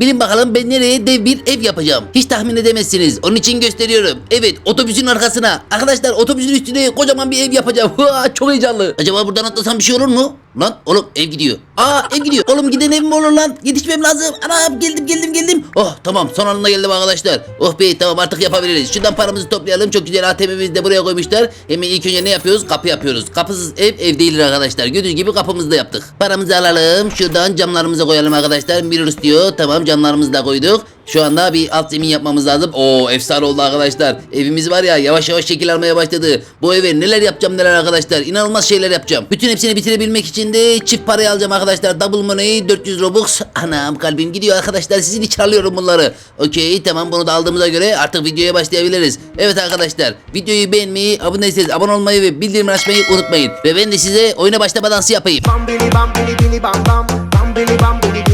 Bilin bakalım ben nereye dev bir ev yapacağım. Hiç tahmin edemezsiniz. Onun için gösteriyorum. Evet otobüsün arkasına. Arkadaşlar otobüsün üstüne kocaman bir ev yapacağım. Çok heyecanlı. Acaba buradan atlasam bir şey olur mu? Lan oğlum ev gidiyor. Aa ev gidiyor. Oğlum giden ev olur lan? Yetişmem lazım. Anam geldim geldim geldim. Oh tamam son anda geldim arkadaşlar. Oh be tamam artık yapabiliriz. Şuradan paramızı toplayalım. Çok güzel ATM'mizi de buraya koymuşlar. Hemen ilk önce ne yapıyoruz? Kapı yapıyoruz. Kapısız ev ev değildir arkadaşlar. Gördüğünüz gibi kapımızı da yaptık. Paramızı alalım. Şuradan camlarımızı koyalım arkadaşlar. Mirrors diyor. Tamam camlarımızı da koyduk. Şu anda bir alt zemin yapmamız lazım. Oo efsane oldu arkadaşlar. Evimiz var ya yavaş yavaş şekil almaya başladı. Bu eve neler yapacağım neler arkadaşlar. İnanılmaz şeyler yapacağım. Bütün hepsini bitirebilmek için de çift parayı alacağım arkadaşlar. Double money 400 robux. Anam kalbim gidiyor arkadaşlar. Sizin için alıyorum bunları. Okey tamam bunu da aldığımıza göre artık videoya başlayabiliriz. Evet arkadaşlar videoyu beğenmeyi, abone abone olmayı ve bildirim açmayı unutmayın. Ve ben de size oyuna başlama dansı yapayım. Bam bili bam bili bili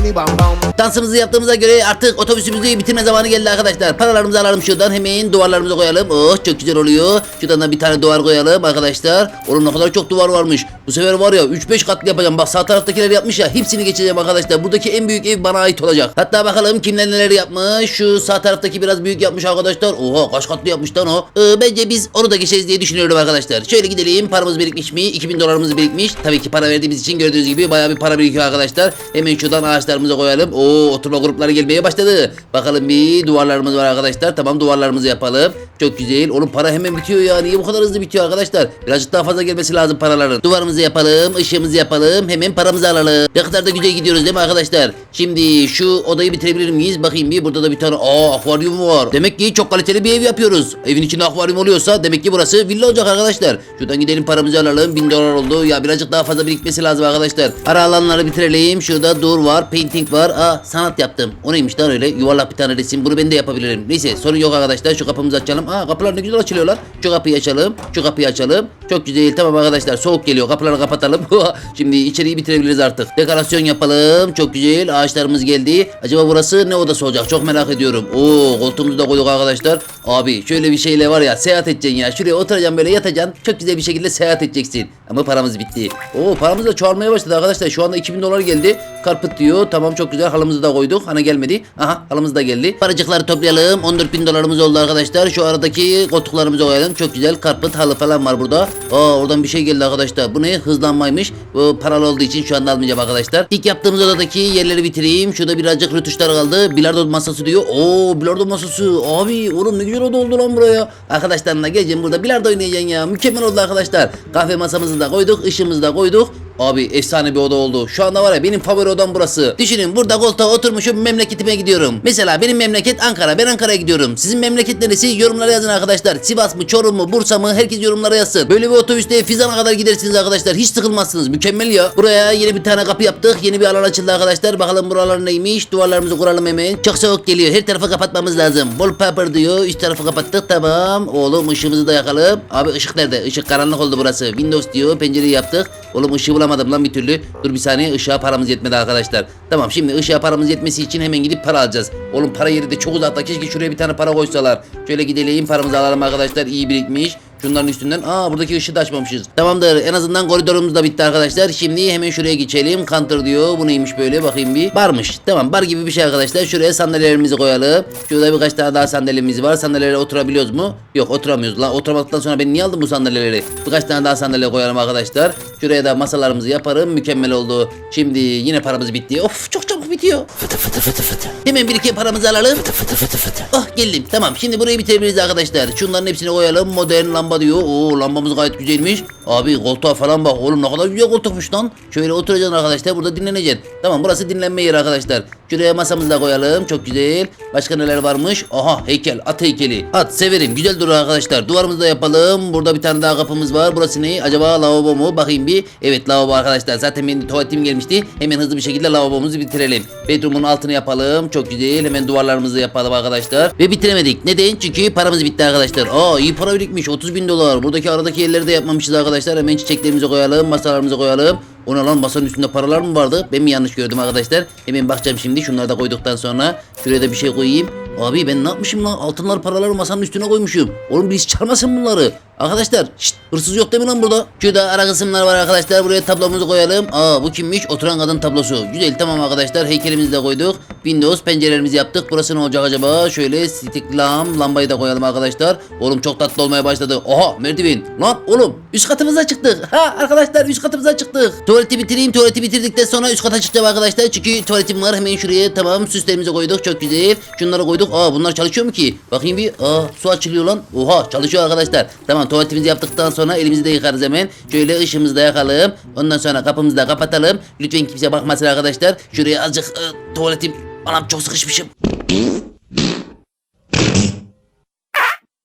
bili bam bam Dansımızı yaptığımıza göre artık otobüsümüzü bitirme zamanı geldi arkadaşlar. Paralarımızı alalım şuradan hemen duvarlarımızı koyalım. Oh çok güzel oluyor. Şuradan da bir tane duvar koyalım arkadaşlar. Oğlum ne kadar çok duvar varmış. Bu sefer var ya 3-5 katlı yapacağım. Bak sağ taraftakiler yapmış ya hepsini geçeceğim arkadaşlar. Buradaki en büyük ev bana ait olacak. Hatta bakalım kimler neler yapmış. Şu sağ taraftaki biraz büyük yapmış arkadaşlar. Oha kaç katlı yapmış lan o. Ee, bence biz onu da geçeriz diye düşünüyorum arkadaşlar. Şöyle gidelim. Paramız birikmiş mi? 2000 dolarımız birikmiş. Tabii ki para verdiğimiz için gördüğünüz gibi bayağı bir para birikiyor arkadaşlar. Hemen şuradan ağaçlarımızı koyalım. Oo oturma grupları gelmeye başladı. Bakalım bir duvarlarımız var arkadaşlar. Tamam duvarlarımızı yapalım. Çok güzel. Oğlum para hemen bitiyor ya. Niye bu kadar hızlı bitiyor arkadaşlar? Birazcık daha fazla gelmesi lazım paraların. Duvarımızı yapalım. ışığımızı yapalım. Hemen paramızı alalım. Ne kadar da güzel gidiyoruz değil mi arkadaşlar? Şimdi şu odayı bitirebilir miyiz? Bakayım bir. Burada da bir tane aa akvaryum var. Demek ki çok kaliteli bir ev yapıyoruz. Evin içinde akvaryum oluyorsa demek ki burası villa olacak arkadaşlar. Şuradan gidelim paramızı alalım. 1000 dolar oldu. Ya birazcık daha fazla birikmesi lazım arkadaşlar. Para alanları bitirelim. Şurada dur var. Painting var. Aa sanat yaptım. O neymiş lan öyle? Yuvarlak bir tane resim. Bunu ben de yapabilirim. Neyse sorun yok arkadaşlar. Şu kapımızı açalım. Aa kapılar ne güzel açılıyorlar. Şu kapıyı açalım. Şu kapıyı açalım. Çok güzel. Tamam arkadaşlar. Soğuk geliyor. Kapıları kapatalım. Şimdi içeriği bitirebiliriz artık. Dekorasyon yapalım. Çok güzel. Ağaçlarımız geldi. Acaba burası ne odası olacak? Çok merak ediyorum. Oo koltuğumuzu da koyduk arkadaşlar. Abi şöyle bir şeyle var ya seyahat edeceksin ya. Şuraya oturacaksın böyle yatacaksın. Çok güzel bir şekilde seyahat edeceksin. Ama paramız bitti. Oo paramız da çoğalmaya başladı arkadaşlar. Şu anda 2000 dolar geldi. Karpıt diyor. Tamam çok güzel. Halımızı da koyduk. Hani gelmedi. Aha halımız da geldi. Paracıkları toplayalım. 14 bin dolarımız oldu arkadaşlar. Şu aradaki koltuklarımızı koyalım. Çok güzel. Karpıt halı falan var burada. Aa oradan bir şey geldi arkadaşlar. Bu ne? Hızlanmaymış. Bu paralı olduğu için şu anda almayacağım arkadaşlar. İlk yaptığımız odadaki yerleri bitireyim. Şurada birazcık rötuşlar kaldı. Bilardo masası diyor. Oo bilardo masası. Abi oğlum ne güzel oda oldu lan buraya. Arkadaşlarımla geleceğim burada bilardo oynayacaksın ya. Mükemmel oldu arkadaşlar. Kahve masamızı da koyduk. ışığımızı da koyduk. Abi efsane bir oda oldu. Şu anda var ya benim favori odam burası. Düşünün burada koltuğa oturmuşum memleketime gidiyorum. Mesela benim memleket Ankara. Ben Ankara'ya gidiyorum. Sizin memleket neresi? Yorumlara yazın arkadaşlar. Sivas mı, Çorum mu, Bursa mı? Herkes yorumlara yazsın. Böyle bir otobüste Fizan'a kadar gidersiniz arkadaşlar. Hiç sıkılmazsınız. Mükemmel ya. Buraya yeni bir tane kapı yaptık. Yeni bir alan açıldı arkadaşlar. Bakalım buralar neymiş? Duvarlarımızı kuralım hemen. Çok soğuk geliyor. Her tarafı kapatmamız lazım. Wallpaper diyor. Üst tarafı kapattık. Tamam. Oğlum ışığımızı da yakalım. Abi ışık nerede? Işık karanlık oldu burası. Windows diyor. Pencereyi yaptık. Oğlum ışığı bulamadım lan bir türlü. Dur bir saniye ışığa paramız yetmedi arkadaşlar. Tamam şimdi ışığa paramız yetmesi için hemen gidip para alacağız. Oğlum para yeri de çok uzakta. Keşke şuraya bir tane para koysalar. Şöyle gidelim paramızı alalım arkadaşlar. İyi birikmiş. Şunların üstünden. Aa buradaki ışığı da açmamışız. Tamamdır. En azından koridorumuz da bitti arkadaşlar. Şimdi hemen şuraya geçelim. Counter diyor. Bu neymiş böyle? Bakayım bir. Barmış. Tamam bar gibi bir şey arkadaşlar. Şuraya sandalyelerimizi koyalım. Şurada birkaç tane daha sandalyemiz var. Sandalyelere oturabiliyoruz mu? Yok oturamıyoruz. Lan oturmadıktan sonra ben niye aldım bu sandalyeleri? Birkaç tane daha sandalye koyalım arkadaşlar. Şuraya da masalarımızı yaparım. Mükemmel oldu. Şimdi yine paramız bitti. Of çok çabuk bitiyor. Fıtı fıtı fıtı fıtı. Hemen bir iki paramızı alalım. Fıtı fıtı fıtı fıtı. Oh geldim. Tamam şimdi burayı bitirebiliriz arkadaşlar. Şunların hepsini koyalım. Modern lamba diyor. Oo lambamız gayet güzelmiş. Abi koltuğa falan bak. Oğlum ne kadar güzel koltukmuş lan. Şöyle oturacaksın arkadaşlar. Burada dinleneceksin. Tamam burası dinlenme yeri arkadaşlar. Şuraya masamızı da koyalım. Çok güzel. Başka neler varmış? Aha heykel. At heykeli. At severim. Güzel durur arkadaşlar. Duvarımızı da yapalım. Burada bir tane daha kapımız var. Burası ne? Acaba lavabo mu? Bakayım bir. Evet lavabo arkadaşlar. Zaten benim tuvaletim gelmişti. Hemen hızlı bir şekilde lavabomuzu bitirelim. Bedroom'un altını yapalım. Çok güzel. Hemen duvarlarımızı yapalım arkadaşlar. Ve bitiremedik. Neden? Çünkü paramız bitti arkadaşlar. Aa iyi para birikmiş. 30 bin dolar. Buradaki aradaki yerleri de yapmamışız arkadaşlar. Hemen çiçeklerimizi koyalım. Masalarımızı koyalım. Ona lan masanın üstünde paralar mı vardı? Ben mi yanlış gördüm arkadaşlar? Hemen bakacağım şimdi. Şunları da koyduktan sonra. Şuraya da bir şey koyayım. Abi ben ne yapmışım lan? Altınlar paraları masanın üstüne koymuşum. Oğlum birisi çalmasın bunları. Arkadaşlar şşt, hırsız yok değil mi lan burada? Şurada ara kısımlar var arkadaşlar. Buraya tablomuzu koyalım. Aa bu kimmiş? Oturan kadın tablosu. Güzel tamam arkadaşlar. Heykelimizi de koyduk. Windows pencerelerimizi yaptık. Burası ne olacak acaba? Şöyle stick lamp, lambayı da koyalım arkadaşlar. Oğlum çok tatlı olmaya başladı. Oha merdiven. Lan oğlum üst katımıza çıktık. Ha arkadaşlar üst katımıza çıktık. Tuvaleti bitireyim. Tuvaleti bitirdikten sonra üst kata çıkacağım arkadaşlar. Çünkü tuvaletim var. Hemen şuraya tamam süslerimizi koyduk. Çok güzel. Şunları koyduk. Aa bunlar çalışıyor mu ki? Bakayım bir. Aa su açılıyor lan. Oha çalışıyor arkadaşlar. Tamam tuvaletimizi yaptıktan sonra elimizi de yıkarız hemen. Şöyle ışığımızı da yakalım. Ondan sonra kapımızı da kapatalım. Lütfen kimse bakmasın arkadaşlar. Şuraya azıcık e, tuvaletim. Anam çok sıkışmışım.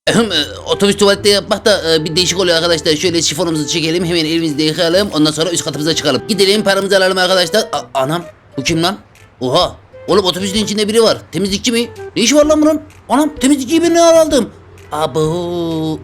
E, Otobüs tuvalette yapmak da e, bir değişik oluyor arkadaşlar. Şöyle şifonumuzu çekelim hemen elimizi de yıkayalım. Ondan sonra üst katımıza çıkalım. Gidelim paramızı alalım arkadaşlar. A- anam bu kim lan? Oha. Oğlum otobüsün içinde biri var. Temizlikçi mi? Ne işi var lan bunun? Anam temizlikçiyi ben ne aldım? Abo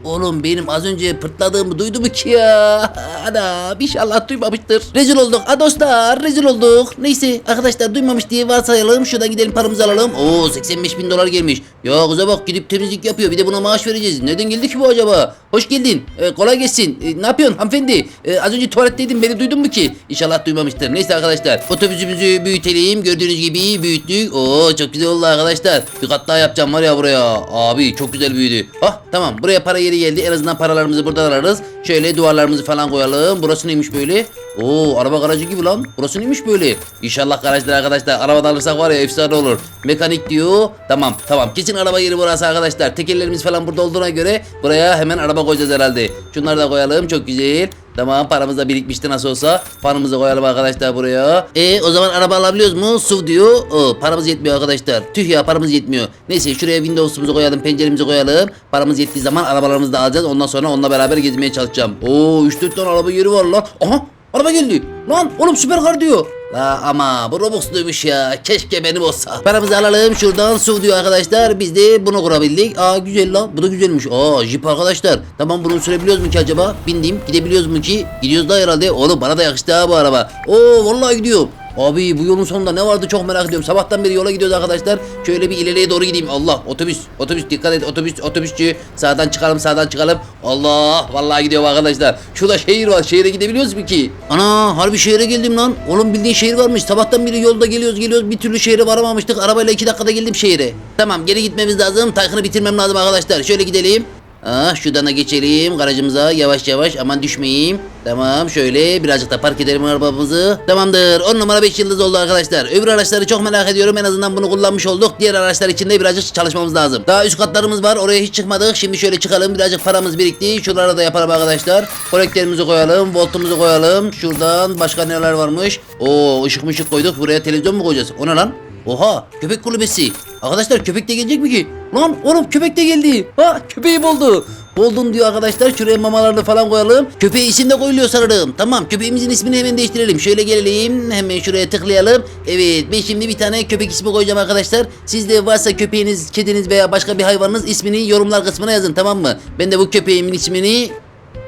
oğlum benim az önce pırtladığımı duydu mu ki ya? Ana inşallah duymamıştır. Rezil olduk. Ha dostlar rezil olduk. Neyse arkadaşlar duymamış diye varsayalım. Şuradan gidelim paramızı alalım. Oo 85 bin dolar gelmiş. Ya kıza bak gidip temizlik yapıyor. Bir de buna maaş vereceğiz. Neden geldi ki bu acaba? Hoş geldin. Ee, kolay gelsin. Ee, ne yapıyorsun hanımefendi? Ee, az önce tuvaletteydim. Beni duydun mu ki? İnşallah duymamıştır. Neyse arkadaşlar. Otobüsümüzü büyütelim. Gördüğünüz gibi büyüttük. Oo çok güzel oldu arkadaşlar. Bir kat daha yapacağım var ya buraya. Abi çok güzel büyüdü. Ah tamam buraya para yeri geldi. En azından paralarımızı buradan alırız. Şöyle duvarlarımızı falan koyalım. Burası neymiş böyle? Oo araba garajı gibi lan. Burası neymiş böyle? İnşallah garajdır arkadaşlar. Arabadan alırsak var ya efsane olur. Mekanik diyor. Tamam tamam kesin araba yeri burası arkadaşlar. Tekerlerimiz falan burada olduğuna göre buraya hemen araba koyacağız herhalde. Şunları da koyalım çok güzel. Tamam paramız da birikmişti nasıl olsa. Paramızı koyalım arkadaşlar buraya. E o zaman araba alabiliyoruz mu? SUV diyor. O paramız yetmiyor arkadaşlar. Tüh ya paramız yetmiyor. Neyse şuraya Windows'umuzu koyalım, penceremizi koyalım. Paramız yettiği zaman arabalarımızı da alacağız. Ondan sonra onunla beraber gezmeye çalışacağım. Oo 3-4 tane araba yeri var lan. Aha araba geldi. Lan oğlum süper diyor. La ama bu Robux'luymuş ya. Keşke benim olsa. Paramızı alalım şuradan SUV diyor arkadaşlar. Biz de bunu kurabildik. Aa güzel lan. Bu da güzelmiş. Aa jip arkadaşlar. Tamam bunu sürebiliyoruz mu ki acaba? Bindim. Gidebiliyoruz mu ki? Gidiyoruz da herhalde. Oğlum bana da yakıştı ha bu araba. Oo vallahi gidiyor. Abi bu yolun sonunda ne vardı çok merak ediyorum. Sabahtan beri yola gidiyoruz arkadaşlar. Şöyle bir ileriye doğru gideyim. Allah otobüs otobüs dikkat et otobüs otobüsçü. Sağdan çıkalım sağdan çıkalım. Allah vallahi gidiyorum arkadaşlar. Şurada şehir var. Şehire gidebiliyoruz mu ki? Ana harbi şehre geldim lan. Oğlum bildiğin şehir varmış. Sabahtan beri yolda geliyoruz geliyoruz. Bir türlü şehre varamamıştık. Arabayla iki dakikada geldim şehire. Tamam geri gitmemiz lazım. Taykını bitirmem lazım arkadaşlar. Şöyle gidelim. Ah şuradan da geçelim garajımıza yavaş yavaş aman düşmeyeyim. Tamam şöyle birazcık da park edelim arabamızı. Tamamdır 10 numara 5 yıldız oldu arkadaşlar. Öbür araçları çok merak ediyorum en azından bunu kullanmış olduk. Diğer araçlar için de birazcık çalışmamız lazım. Daha üst katlarımız var oraya hiç çıkmadık. Şimdi şöyle çıkalım birazcık paramız birikti. Şuralara da yapalım arkadaşlar. Kolektörümüzü koyalım voltumuzu koyalım. Şuradan başka neler varmış. Oo ışık mışık koyduk buraya televizyon mu koyacağız? O ne lan? Oha köpek kulübesi. Arkadaşlar köpek de gelecek mi ki? Lan oğlum köpek de geldi. Ha köpeği buldu. Buldum diyor arkadaşlar. Şuraya mamalarını falan koyalım. Köpeği isim de koyuluyor sanırım. Tamam köpeğimizin ismini hemen değiştirelim. Şöyle gelelim. Hemen şuraya tıklayalım. Evet ben şimdi bir tane köpek ismi koyacağım arkadaşlar. Sizde varsa köpeğiniz, kediniz veya başka bir hayvanınız ismini yorumlar kısmına yazın tamam mı? Ben de bu köpeğimin ismini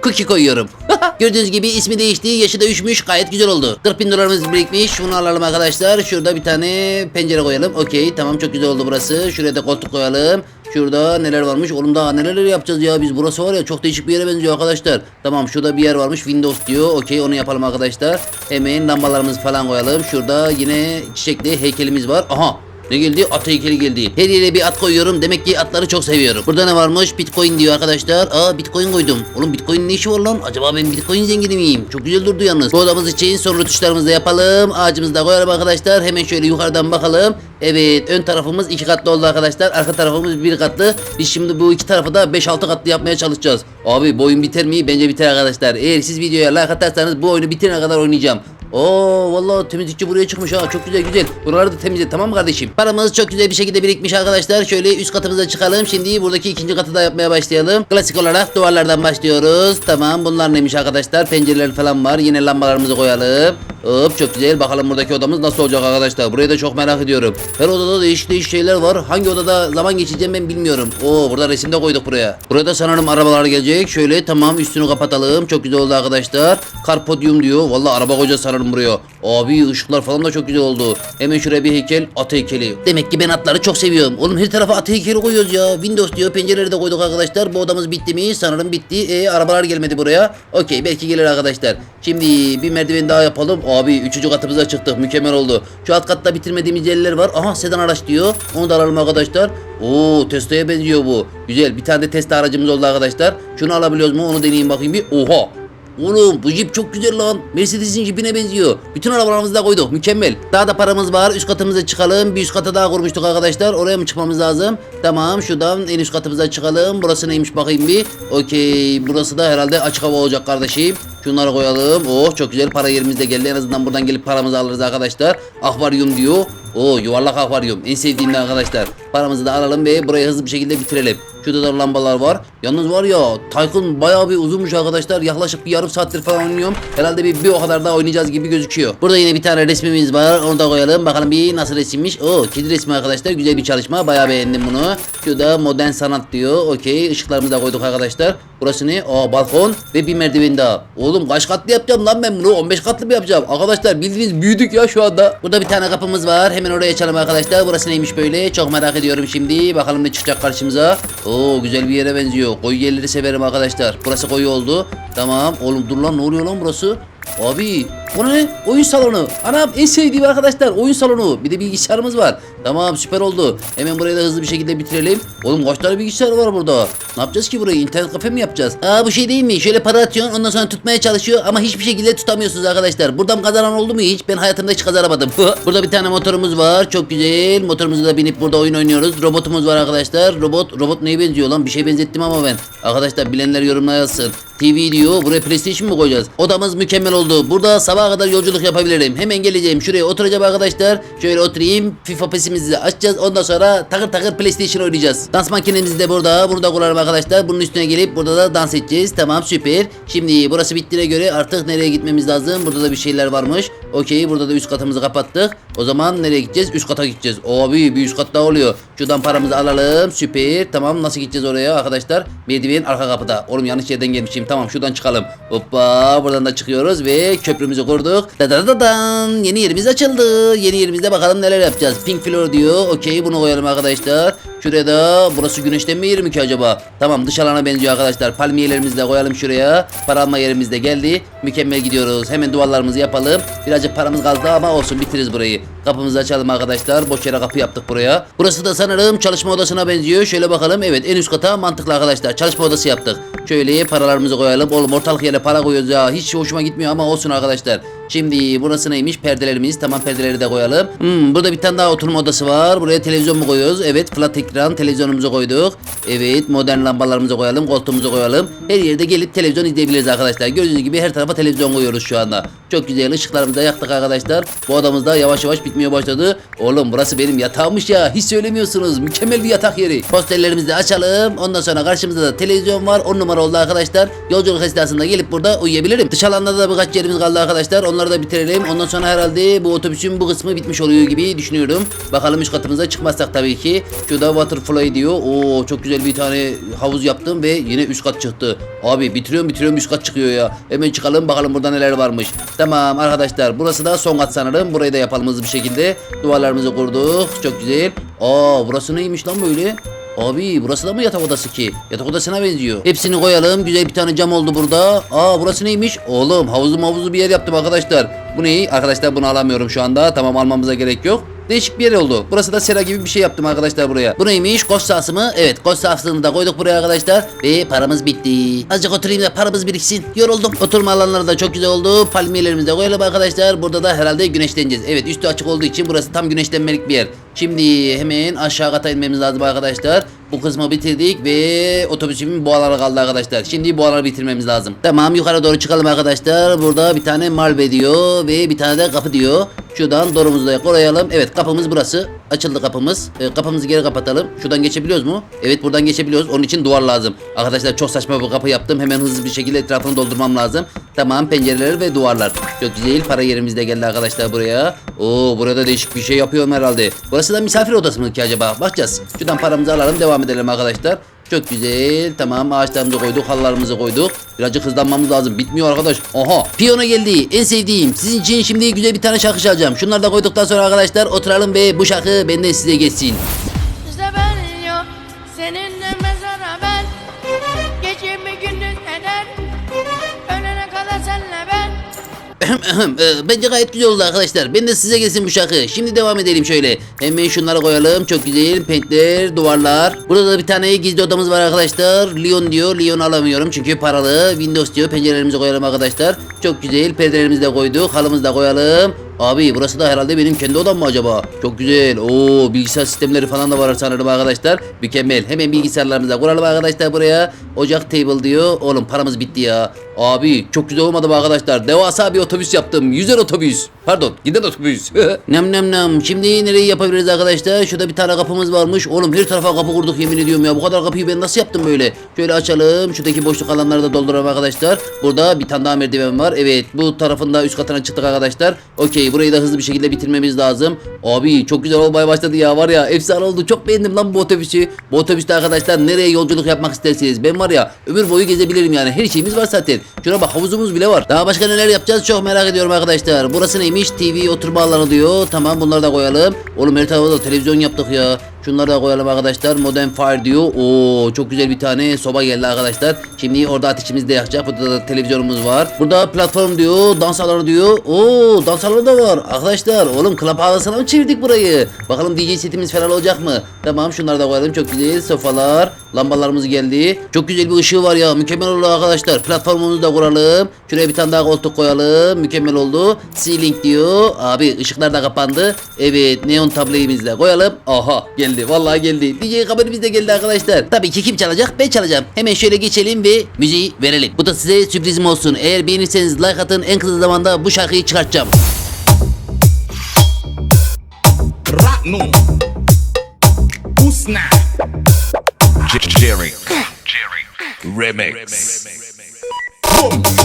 Cookie koyuyorum. Gördüğünüz gibi ismi değişti. Yaşı da üşmüş. Gayet güzel oldu. 40 bin dolarımız birikmiş. Şunu alalım arkadaşlar. Şurada bir tane pencere koyalım. Okey. Tamam çok güzel oldu burası. Şuraya da koltuk koyalım. Şurada neler varmış? Oğlum daha neler yapacağız ya biz. Burası var ya çok değişik bir yere benziyor arkadaşlar. Tamam şurada bir yer varmış. Windows diyor. Okey onu yapalım arkadaşlar. Hemen lambalarımızı falan koyalım. Şurada yine çiçekli heykelimiz var. Aha ne geldi? At heykeli geldi. Her yere bir at koyuyorum. Demek ki atları çok seviyorum. Burada ne varmış? Bitcoin diyor arkadaşlar. Aa bitcoin koydum. Oğlum bitcoin ne işi var lan? Acaba ben bitcoin zengini miyim? Çok güzel durdu yalnız. Bu odamız için son rötuşlarımızı da yapalım. Ağacımızı da koyalım arkadaşlar. Hemen şöyle yukarıdan bakalım. Evet ön tarafımız iki katlı oldu arkadaşlar. Arka tarafımız bir katlı. Biz şimdi bu iki tarafı da 5-6 katlı yapmaya çalışacağız. Abi bu oyun biter mi? Bence biter arkadaşlar. Eğer siz videoya like atarsanız bu oyunu bitirene kadar oynayacağım. Oo vallahi temizlikçi buraya çıkmış ha çok güzel güzel. Buraları da temizle tamam mı kardeşim? Paramız çok güzel bir şekilde birikmiş arkadaşlar. Şöyle üst katımıza çıkalım. Şimdi buradaki ikinci katı da yapmaya başlayalım. Klasik olarak duvarlardan başlıyoruz. Tamam bunlar neymiş arkadaşlar? Pencereler falan var. Yine lambalarımızı koyalım. Hop çok güzel. Bakalım buradaki odamız nasıl olacak arkadaşlar. Burayı da çok merak ediyorum. Her odada değişik değişik şeyler var. Hangi odada zaman geçeceğim ben bilmiyorum. Oo burada resim de koyduk buraya. Burada sanırım arabalar gelecek. Şöyle tamam üstünü kapatalım. Çok güzel oldu arkadaşlar. Carpodium diyor. Vallahi araba koyacağız sanırım buraya. Abi ışıklar falan da çok güzel oldu. Hemen şuraya bir heykel at heykeli. Demek ki ben atları çok seviyorum. Oğlum her tarafa at heykeli koyuyoruz ya. Windows diyor pencereleri de koyduk arkadaşlar. Bu odamız bitti mi? Sanırım bitti. E, arabalar gelmedi buraya. Okey belki gelir arkadaşlar. Şimdi bir merdiven daha yapalım. Abi üçüncü katımıza çıktık. Mükemmel oldu. Şu alt katta bitirmediğimiz yerler var. Aha sedan araç diyor. Onu da alalım arkadaşlar. Oo Tesla'ya benziyor bu. Güzel. Bir tane de Tesla aracımız oldu arkadaşlar. Şunu alabiliyoruz mu? Onu deneyeyim bakayım bir. Oha. Oğlum bu jip çok güzel lan. Mercedes'in jipine benziyor. Bütün arabalarımızı da koyduk. Mükemmel. Daha da paramız var. Üst katımıza çıkalım. Bir üst kata daha kurmuştuk arkadaşlar. Oraya mı çıkmamız lazım? Tamam şuradan en üst katımıza çıkalım. Burası neymiş bakayım bir. Okey. Burası da herhalde açık hava olacak kardeşim. Şunları koyalım. Oh çok güzel para yerimiz de geldi. En azından buradan gelip paramızı alırız arkadaşlar. Akvaryum diyor. Oo yuvarlak akvaryum. En sevdiğim arkadaşlar. Paramızı da alalım ve burayı hızlı bir şekilde bitirelim. Şurada da lambalar var. Yalnız var ya Tycoon bayağı bir uzunmuş arkadaşlar. Yaklaşık bir yarım saattir falan oynuyorum. Herhalde bir, bir o kadar daha oynayacağız gibi gözüküyor. Burada yine bir tane resmimiz var. Onu da koyalım. Bakalım bir nasıl resimmiş. Oo kedi resmi arkadaşlar. Güzel bir çalışma. Bayağı beğendim bunu. Şurada modern sanat diyor. Okey. Işıklarımızı da koyduk arkadaşlar. Burası ne? Aa balkon ve bir merdiven daha. Oğlum kaç katlı yapacağım lan ben bunu? 15 katlı mı yapacağım? Arkadaşlar bildiğiniz büyüdük ya şu anda. Burada bir tane kapımız var. Hemen oraya açalım arkadaşlar. Burası neymiş böyle? Çok merak ediyorum şimdi. Bakalım ne çıkacak karşımıza. Oo güzel bir yere benziyor. Koyu yerleri severim arkadaşlar. Burası koyu oldu. Tamam. Oğlum dur lan ne oluyor lan burası? Abi bu ne? Oyun salonu. Anam en sevdiğim arkadaşlar oyun salonu. Bir de bilgisayarımız var. Tamam süper oldu. Hemen burayı da hızlı bir şekilde bitirelim. Oğlum kaç tane bilgisayar var burada? Ne yapacağız ki burayı? İnternet kafe mi yapacağız? Aa bu şey değil mi? Şöyle para atıyorsun ondan sonra tutmaya çalışıyor ama hiçbir şekilde tutamıyorsunuz arkadaşlar. Buradan kazanan oldu mu hiç? Ben hayatımda hiç kazanamadım. burada bir tane motorumuz var. Çok güzel. Motorumuzu da binip burada oyun oynuyoruz. Robotumuz var arkadaşlar. Robot robot neye benziyor lan? Bir şey benzettim ama ben. Arkadaşlar bilenler yorumlara yazsın. TV diyor. Buraya PlayStation mı koyacağız? Odamız mükemmel oldu. Burada sabaha kadar yolculuk yapabilirim. Hemen geleceğim. Şuraya oturacağım arkadaşlar. Şöyle oturayım. FIFA pesimizi de açacağız. Ondan sonra takır takır PlayStation oynayacağız. Dans makinemiz de burada. Burada kurarım arkadaşlar. Bunun üstüne gelip burada da dans edeceğiz. Tamam süper. Şimdi burası bittiğine göre artık nereye gitmemiz lazım? Burada da bir şeyler varmış. Okey. Burada da üst katımızı kapattık. O zaman nereye gideceğiz? Üst kata gideceğiz. Abi bir üst kat oluyor. Şuradan paramızı alalım. Süper. Tamam nasıl gideceğiz oraya arkadaşlar? Merdiven arka kapıda. Oğlum yanlış yerden gelmişim. Tamam şuradan çıkalım. Hoppa buradan da çıkıyoruz ve köprümüzü kurduk. Da da da dan. Yeni yerimiz açıldı. Yeni yerimizde bakalım neler yapacağız. Pink floor diyor. Okey bunu koyalım arkadaşlar. Şuraya da burası güneşlenme yeri mi ki acaba? Tamam dış alana benziyor arkadaşlar. Palmiyelerimizi de koyalım şuraya. Para alma yerimiz de geldi. Mükemmel gidiyoruz. Hemen duvarlarımızı yapalım. Birazcık paramız kaldı ama olsun bitiririz burayı. Kapımızı açalım arkadaşlar. Boş yere kapı yaptık buraya. Burası da sanırım çalışma odasına benziyor. Şöyle bakalım. Evet en üst kata mantıklı arkadaşlar. Çalışma odası yaptık. Şöyle paralarımızı koyalım. Oğlum ortalık yere para koyuyoruz ya. Hiç hoşuma gitmiyor ama olsun arkadaşlar. Şimdi burası neymiş? Perdelerimiz. Tamam perdeleri de koyalım. Hmm, burada bir tane daha oturma odası var. Buraya televizyon mu koyuyoruz? Evet flat ekran televizyonumuzu koyduk. Evet modern lambalarımızı koyalım. Koltuğumuzu koyalım. Her yerde gelip televizyon izleyebiliriz arkadaşlar. Gördüğünüz gibi her tarafa televizyon koyuyoruz şu anda. Çok güzel ışıklarımızı da yaktık arkadaşlar. Bu odamız da yavaş yavaş bitmeye başladı. Oğlum burası benim yatağımmış ya. Hiç söylemiyorsunuz. Mükemmel bir yatak yeri. Posterlerimizi de açalım. Ondan sonra karşımızda da televizyon var. 10 numara oldu arkadaşlar. Yolculuk esnasında gelip burada uyuyabilirim. Dış alanda da birkaç yerimiz kaldı arkadaşlar. Onları da bitirelim. Ondan sonra herhalde bu otobüsün bu kısmı bitmiş oluyor gibi düşünüyorum. Bakalım üst katımıza çıkmazsak tabii ki. Şurada waterfly diyor. Oo çok güzel bir tane havuz yaptım ve yine üst kat çıktı. Abi bitiriyorum bitiriyorum üst kat çıkıyor ya. Hemen çıkalım bakalım burada neler varmış. Tamam arkadaşlar burası da son kat sanırım. Burayı da yapalım hızlı bir şekilde. Duvarlarımızı kurduk. Çok güzel. Aa burası neymiş lan böyle? Abi burası da mı yatak odası ki? Yatak odasına benziyor. Hepsini koyalım. Güzel bir tane cam oldu burada. Aa burası neymiş? Oğlum havuzlu havuzlu bir yer yaptım arkadaşlar. Bu ne? Arkadaşlar bunu alamıyorum şu anda. Tamam almamıza gerek yok. Değişik bir yer oldu. Burası da sera gibi bir şey yaptım arkadaşlar buraya. Bu neymiş? Koç sahası mı? Evet koç sahasını da koyduk buraya arkadaşlar. Ve paramız bitti. Azıcık oturayım da paramız biriksin. Yoruldum. Oturma alanları da çok güzel oldu. Palmiyelerimizi de koyalım arkadaşlar. Burada da herhalde güneşleneceğiz. Evet üstü açık olduğu için burası tam güneşlenmelik bir yer. Şimdi hemen aşağı kata inmemiz lazım arkadaşlar. Bu kısmı bitirdik ve otobüsümün boğaları kaldı arkadaşlar. Şimdi boğaları bitirmemiz lazım. Tamam yukarı doğru çıkalım arkadaşlar. Burada bir tane malbe diyor ve bir tane de kapı diyor. Şuradan doğrumuzu da koyalım. Evet kapımız burası. Açıldı kapımız. E, kapımızı geri kapatalım. Şuradan geçebiliyoruz mu? Evet buradan geçebiliyoruz. Onun için duvar lazım. Arkadaşlar çok saçma bir kapı yaptım. Hemen hızlı bir şekilde etrafını doldurmam lazım. Tamam pencereler ve duvarlar. Çok güzel. Para yerimiz de geldi arkadaşlar buraya. Oo burada değişik bir şey yapıyorum herhalde. Burası da misafir odası mı ki acaba? Bakacağız. Şuradan paramızı alalım devam edelim arkadaşlar. Çok güzel. Tamam ağaçlarımızı koyduk, halılarımızı koyduk. Birazcık hızlanmamız lazım. Bitmiyor arkadaş. Aha. Piyano geldi. En sevdiğim. Sizin için şimdi güzel bir tane şarkı çalacağım. Şunları da koyduktan sonra arkadaşlar oturalım ve bu şarkı benden size geçsin. İşte ben yok seninle Bence gayet güzel oldu arkadaşlar. Ben de size gelsin bu şarkı. Şimdi devam edelim şöyle. Hemen şunları koyalım. Çok güzel. Penkler, duvarlar. Burada da bir tane gizli odamız var arkadaşlar. Leon diyor. Leon alamıyorum çünkü paralı. Windows diyor. Pencerelerimizi koyalım arkadaşlar. Çok güzel. Perdelerimizi de koyduk. Halımızı da koyalım. Abi burası da herhalde benim kendi odam mı acaba? Çok güzel. Oo bilgisayar sistemleri falan da var sanırım arkadaşlar. Mükemmel. Hemen bilgisayarlarımızı da kuralım arkadaşlar buraya. Ocak table diyor. Oğlum paramız bitti ya. Abi çok güzel olmadı mı arkadaşlar? Devasa bir otobüs yaptım. Yüzer otobüs. Pardon giden otobüs. nem nem nem. Şimdi nereyi yapabiliriz arkadaşlar? Şurada bir tane kapımız varmış. Oğlum her tarafa kapı kurduk yemin ediyorum ya. Bu kadar kapıyı ben nasıl yaptım böyle? Şöyle açalım. Şuradaki boşluk alanları da dolduralım arkadaşlar. Burada bir tane daha merdiven var. Evet bu tarafında üst katına çıktık arkadaşlar. Okey burayı da hızlı bir şekilde bitirmemiz lazım. Abi çok güzel olmaya başladı ya var ya. Efsane oldu. Çok beğendim lan bu otobüsü. Bu otobüste arkadaşlar nereye yolculuk yapmak isterseniz. Ben var ya ömür boyu gezebilirim yani. Her şeyimiz var zaten. Şuna bak havuzumuz bile var. Daha başka neler yapacağız çok merak ediyorum arkadaşlar. Burası neymiş? TV oturma alanı diyor. Tamam bunları da koyalım. Oğlum her tarafa da televizyon yaptık ya. Şunları da koyalım arkadaşlar. Modern Fire diyor. Oo çok güzel bir tane soba geldi arkadaşlar. Şimdi orada ateşimizi de yakacak. Burada da televizyonumuz var. Burada platform diyor. Dans alanı diyor. Oo dans alanı da var. Arkadaşlar oğlum club havasına mı çevirdik burayı? Bakalım DJ setimiz falan olacak mı? Tamam şunları da koyalım. Çok güzel. Sofalar. Lambalarımız geldi. Çok güzel bir ışığı var ya. Mükemmel oldu arkadaşlar. Platformumuzu da kuralım. Şuraya bir tane daha koltuk koyalım. Mükemmel oldu. Ceiling diyor. Abi ışıklar da kapandı. Evet neon tabloyumuzu da koyalım. Aha geldi. Vallahi geldi. DJ kabinimiz de geldi arkadaşlar. Tabii ki kim çalacak? Ben çalacağım. Hemen şöyle geçelim ve müziği verelim. Bu da size sürprizim olsun. Eğer beğenirseniz like atın. En kısa zamanda bu şarkıyı çıkartacağım. Ratnum. Usna. Jerry. Jerry. Remix.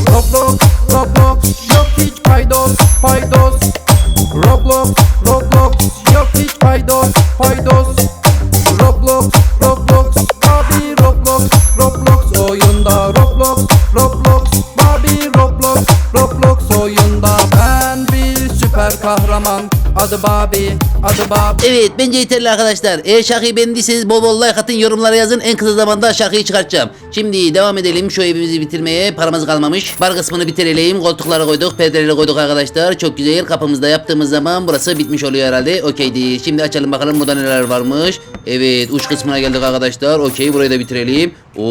Roblox, Roblox, your bitch Pydos, Pydos. Roblox, Roblox, your bitch Pydos, Pydos. Evet bence yeterli arkadaşlar. Eğer şarkıyı beğendiyseniz bol bol like atın yorumlara yazın. En kısa zamanda şarkıyı çıkartacağım. Şimdi devam edelim şu evimizi bitirmeye. Paramız kalmamış. Bar kısmını bitirelim. Koltukları koyduk. Perdeleri koyduk arkadaşlar. Çok güzel. Kapımızda yaptığımız zaman burası bitmiş oluyor herhalde. Okeydi. Şimdi açalım bakalım burada neler varmış. Evet uç kısmına geldik arkadaşlar. Okey burayı da bitirelim. Oo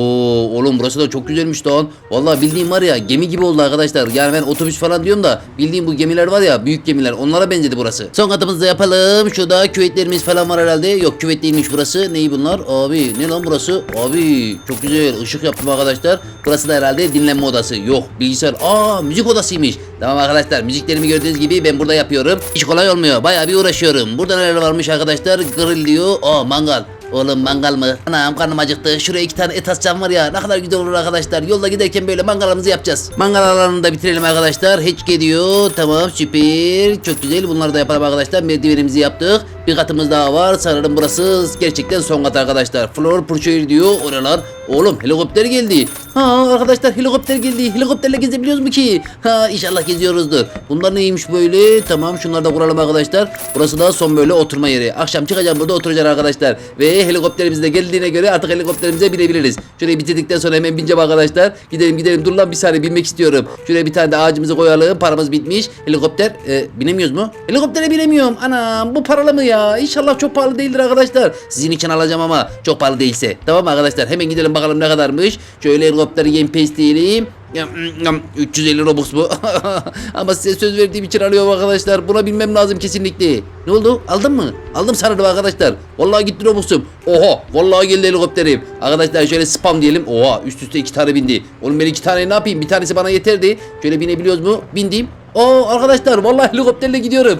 oğlum burası da çok güzelmiş lan. Vallahi bildiğim var ya gemi gibi oldu arkadaşlar. Yani ben otobüs falan diyorum da bildiğim bu gemiler var ya büyük gemiler onlara benzedi burası. Son katımızı da yapalım. Şurada küvetlerimiz falan var herhalde. Yok küvet değilmiş burası. Neyi bunlar? Abi ne lan burası? Abi çok güzel ışık yaptım arkadaşlar. Burası da herhalde dinlenme odası. Yok bilgisayar. Aa müzik odasıymış. Tamam arkadaşlar müziklerimi gördüğünüz gibi ben burada yapıyorum. Hiç kolay olmuyor. Bayağı bir uğraşıyorum. Burada neler varmış arkadaşlar? Grill diyor. Aa mangal. Oğlum mangal mı? Anam karnım acıktı. Şuraya iki tane et atacağım var ya. Ne kadar güzel olur arkadaşlar. Yolda giderken böyle mangalımızı yapacağız. Mangal alanını da bitirelim arkadaşlar. Hiç geliyor. Tamam süper. Çok güzel. Bunları da yapalım arkadaşlar. Merdivenimizi yaptık. Bir katımız daha var. Sanırım burası gerçekten son kat arkadaşlar. Floor Purchase diyor. O ne lan? Oğlum helikopter geldi. Ha arkadaşlar helikopter geldi. Helikopterle gezebiliyoruz mu ki? Ha inşallah geziyoruzdur. Bunlar neymiş böyle? Tamam şunları da kuralım arkadaşlar. Burası da son böyle oturma yeri. Akşam çıkacağım burada oturacağız arkadaşlar. Ve helikopterimiz de geldiğine göre artık helikopterimize binebiliriz. Şurayı bitirdikten sonra hemen bineceğim arkadaşlar. Gidelim gidelim. Dur lan bir saniye binmek istiyorum. Şuraya bir tane de ağacımızı koyalım. Paramız bitmiş. Helikopter e, binemiyoruz mu? Helikoptere binemiyorum. Anam bu paralı mı ya? İnşallah çok pahalı değildir arkadaşlar. Sizin için alacağım ama çok pahalı değilse. Tamam arkadaşlar? Hemen gidelim bakalım ne kadarmış. Şöyle helikopteri yem diyelim. Yam, yam, 350 Robux bu. Ama size söz verdiğim için alıyorum arkadaşlar. Buna bilmem lazım kesinlikle. Ne oldu? Aldın mı? Aldım sanırım arkadaşlar. Vallahi gitti Robux'um. Oha! Vallahi geldi helikopterim. Arkadaşlar şöyle spam diyelim. Oha! Üst üste iki tane bindi. Oğlum ben iki tane ne yapayım? Bir tanesi bana yeterdi. Şöyle binebiliyoruz mu? Bindim. Oo arkadaşlar vallahi helikopterle gidiyorum.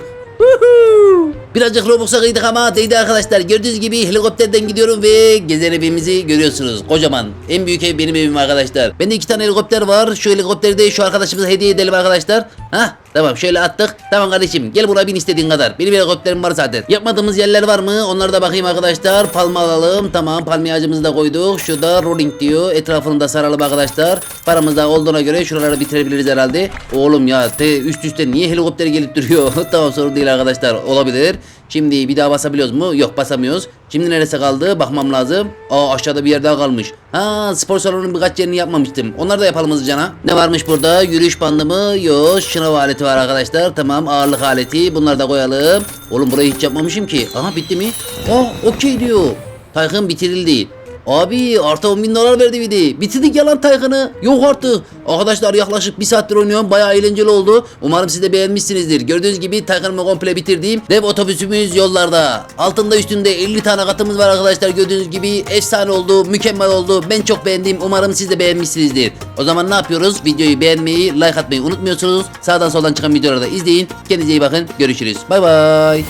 Birazcık Robux'a kıydık ama değdi arkadaşlar. Gördüğünüz gibi helikopterden gidiyorum ve gezen evimizi görüyorsunuz. Kocaman. En büyük ev benim evim arkadaşlar. Bende iki tane helikopter var. Şu helikopteri de şu arkadaşımıza hediye edelim arkadaşlar. Ha tamam şöyle attık. Tamam kardeşim gel buraya bin istediğin kadar. Benim helikopterim var zaten. Yapmadığımız yerler var mı? Onlara da bakayım arkadaşlar. Palma alalım. Tamam palmiye ağacımızı da koyduk. Şurada rolling diyor. Etrafını da saralım arkadaşlar. Paramız da olduğuna göre şuraları bitirebiliriz herhalde. Oğlum ya te üst üste niye helikopter gelip duruyor? tamam sorun değil arkadaşlar. Olabilir. Şimdi bir daha basabiliyoruz mu? Yok basamıyoruz. Şimdi neresi kaldı? Bakmam lazım. Aa aşağıda bir yer daha kalmış. Ha spor salonunun birkaç yerini yapmamıştım. Onları da yapalım hızlıcana. Ne varmış burada? Yürüyüş bandı mı? Yok. Şınav aleti var arkadaşlar. Tamam ağırlık aleti. Bunları da koyalım. Oğlum burayı hiç yapmamışım ki. Aha bitti mi? Oh okey diyor. Tayfun bitirildi. Abi artı 10 bin dolar verdi de. Bitirdik yalan Taycan'ı. Yok artık. Arkadaşlar yaklaşık bir saattir oynuyorum. Bayağı eğlenceli oldu. Umarım siz de beğenmişsinizdir. Gördüğünüz gibi Taycan'ımı komple bitirdim. Dev otobüsümüz yollarda. Altında üstünde 50 tane katımız var arkadaşlar. Gördüğünüz gibi efsane oldu. Mükemmel oldu. Ben çok beğendim. Umarım siz de beğenmişsinizdir. O zaman ne yapıyoruz? Videoyu beğenmeyi, like atmayı unutmuyorsunuz. Sağdan soldan çıkan videoları da izleyin. Kendinize iyi bakın. Görüşürüz. Bay bay.